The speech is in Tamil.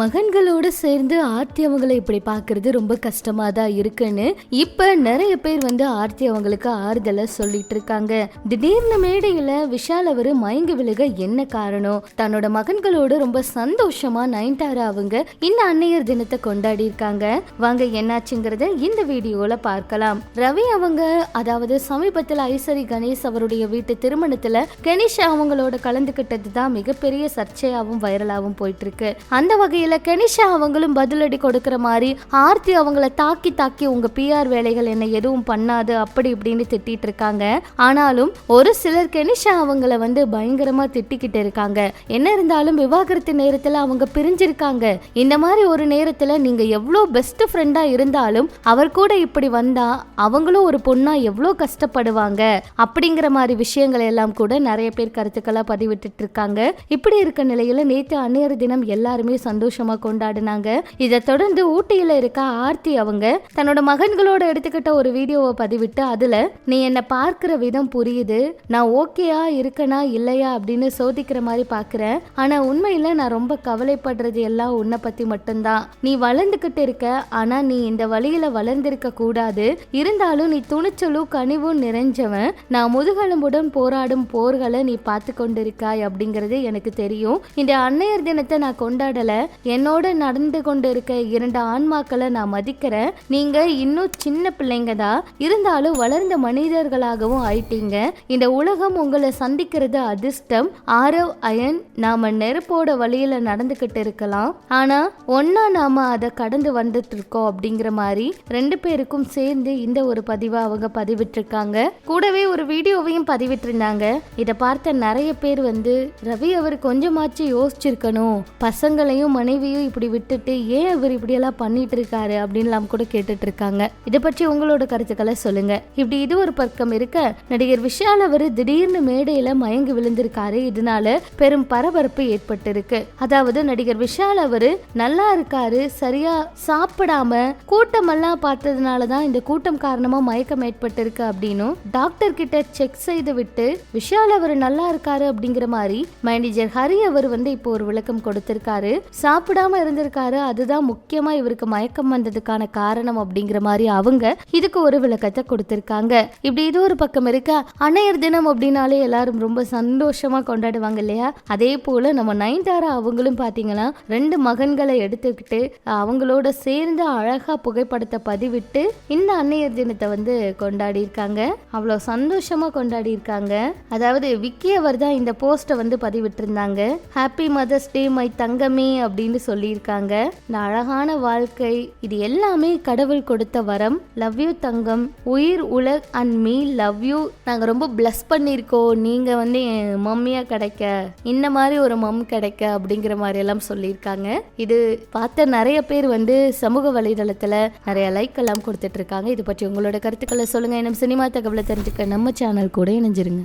மகன்களோட சேர்ந்து ஆர்த்தி அவங்களை இப்படி பார்க்கறது ரொம்ப கஷ்டமா தான் இருக்குன்னு இப்ப நிறைய பேர் வந்து ஆர்த்தி அவங்களுக்கு ஆறுதலை சொல்லிட்டு இருக்காங்க. திடீர்னு மேடையில விஷால் அவரு மயங்கி விழுக என்ன காரணம்? தன்னோட மகன்களோட ரொம்ப சந்தோஷமா நயன்தாரா அவங்க இந்த அன்னையர் தினத்தை கொண்டாடி இருக்காங்க. வாங்க என்னாச்சுங்கிறத இந்த வீடியோல பார்க்கலாம். ரவி அவங்க அதாவது சமீபத்தில் ஐசரி கணேஷ் அவருடைய வீட்டு திருமணத்துல கணேஷ் அவங்களோட கலந்துகிட்டது தான் மிகப்பெரிய சர்ச்சையாவும் வைரலாவும் போயிட்டு இருக்கு. அந்த வகையில் கனிஷா அவங்களும் பதிலடி கொடுக்கிற மாதிரி ஆர்த்தி அவங்கள தாக்கி தாக்கி உங்க பிஆர் வேலைகள் என்ன எதுவும் பண்ணாது அப்படி இப்படின்னு திட்டிட்டு இருக்காங்க. ஆனாலும் ஒரு சிலர் கெனிஷா அவங்கள வந்து பயங்கரமா திட்டிக்கிட்டு இருக்காங்க. என்ன இருந்தாலும் விவாகரத்து நேரத்துல அவங்க பிரிஞ்சிருக்காங்க. இந்த மாதிரி ஒரு நேரத்துல நீங்க எவ்வளோ பெஸ்ட் ஃப்ரெண்டா இருந்தாலும் அவர் கூட இப்படி வந்தா அவங்களும் ஒரு பொண்ணா எவ்வளோ கஷ்டப்படுவாங்க? அப்படிங்கிற மாதிரி விஷயங்கள் எல்லாம் கூட நிறைய பேர் கருத்துக்களா பதிவிட்டு இருக்காங்க. இப்படி இருக்க நிலையில நேற்று அன்னையர் தினம் எல்லாருமே சந்தோஷம் கொண்டாடினாங்க. இதை தொடர்ந்து ஊட்டியில இருக்க ஆர்த்தி அவங்க தன்னோட மகன்களோட எடுத்துக்கிட்ட ஒரு வீடியோவை பதிவிட்டு அதுல நீ என்னை பார்க்கிற விதம் புரியுது. நான் ஓகேயா இருக்கனா இல்லையா? அப்படின்னு சோதிக்கிற மாதிரி பாக்குறேன் ஆனா உண்மையில நான் ரொம்ப கவலைப்படுறது எல்லாம் உன்னை பத்தி மட்டும்தான். நீ வளர்ந்துகிட்டு இருக்க ஆனா நீ இந்த வழியில வளர்ந்திருக்க கூடாது. இருந்தாலும் நீ துணிச்சலும் கனிவும் நிறைஞ்சவன். நான் முதுகெலும்புடன் போராடும் போர்களை நீ பார்த்து கொண்டிருக்காய் அப்படிங்கிறது எனக்கு தெரியும். இந்த அன்னையர் தினத்தை நான் கொண்டாடல. என்னோட நடந்து கொண்டு இருக்க இரண்டு ஆன்மாக்களை நான் மதிக்கிறேன். நீங்க இன்னும் சின்ன பிள்ளைங்க தான் இருந்தாலும் வளர்ந்த மனிதர்களாகவும் ஆயிட்டீங்க. இந்த உலகம் உங்களை சந்திக்கிறது அதிர்ஷ்டம். ஆரவ் அயன் நாம நெருப்போட வழியில நடந்துகிட்டு இருக்கலாம். ஆனா ஒன்னா நாம அதை கடந்து வந்துட்டு இருக்கோம் அப்படிங்கிற மாதிரி ரெண்டு பேருக்கும் சேர்ந்து இந்த ஒரு பதிவை அவங்க பதிவிட்டிருக்காங்க. கூடவே ஒரு வீடியோவையும் பதிவிட்டிருந்தாங்க. இதை பார்த்த நிறைய பேர் வந்து ரவி அவர் கொஞ்சமாச்சும் யோசிச்சிருக்கணும். பசங்களையும் மனைவியும் இப்படி விட்டுட்டு ஏன் இவர் இப்படியெல்லாம் பண்ணிட்டு இருக்காரு அப்படின்லாம் கூட கேட்டுட்டு இருக்காங்க இதை பற்றி உங்களோட கருத்துக்களை சொல்லுங்க. இப்படி இது ஒரு பக்கம் இருக்க நடிகர் விஷால் அவர் திடீர்னு மேடையில மயங்கி விழுந்திருக்காரு. இதனால பெரும் பரபரப்பு ஏற்பட்டிருக்கு. அதாவது நடிகர் விஷால் அவரு நல்லா இருக்காரு சரியா சாப்பிடாம கூட்டமெல்லாம் பார்த்ததுனால தான் இந்த கூட்டம் காரணமா மயக்கம் ஏற்பட்டிருக்கு அப்படின்னும் டாக்டர் கிட்ட செக் செய்து விட்டு விஷால் அவர் நல்லா இருக்காரு அப்படிங்கிற மாதிரி மேனேஜர் ஹரி அவர் வந்து இப்போ ஒரு விளக்கம் கொடுத்திருக்காரு. சாப்பிடாம இருந்திருக்காரு. அதுதான் முக்கியமா இவருக்கு மயக்கம் வந்ததுக்கான காரணம் அப்படிங்கிற மாதிரி அவங்க இதுக்கு ஒரு விளக்கத்தை கொடுத்திருக்காங்க. இப்படி இது ஒரு பக்கம் இருக்க அன்னையர் தினம் அப்படின்னாலே எல்லாரும் ரொம்ப சந்தோஷமா கொண்டாடுவாங்க இல்லையா? அதே போல நம்ம நயன்தாரா அவங்களும் பாத்தீங்கன்னா ரெண்டு மகன்களை எடுத்துக்கிட்டு அவங்களோட சேர்ந்து அழகா புகைப்படத்தை பதிவிட்டு இந்த அன்னையர் தினத்தை வந்து கொண்டாடி இருக்காங்க அவ்வளோ சந்தோஷமா கொண்டாடி இருக்காங்க அதாவது விக்கி அவர் தான் இந்த போஸ்ட்டை வந்து பதிவிட்டிருந்தாங்க. ஹாப்பி மதர்ஸ் டே மை தங்கமே அப்படின்னு சொல்லியிருக்காங்க. இந்த அழகான வாழ்க்கை இது எல்லாமே கடவுள் கொடுத்த வரம். Love you Thangam Uyir Ulag and me love you நாங்கள் ரொம்ப பிளஸ் பண்ணியிருக்கோம். நீங்கள் வந்து என் மம்மியாக கிடைக்க இந்த மாதிரி ஒரு மம் கிடைக்க அப்படிங்கிற மாதிரி எல்லாம் சொல்லியிருக்காங்க. இது பார்த்த நிறைய பேர் வந்து சமூக வலைதளத்தில் நிறைய லைக் எல்லாம் கொடுத்துட்டு இருக்காங்க. இது பற்றி உங்களோட கருத்துக்களை சொல்லுங்கள் இன்னும் சினிமா தகவலை தெரிஞ்சுக்க நம்ம சேனல் கூட இணைஞ்சிருங்க.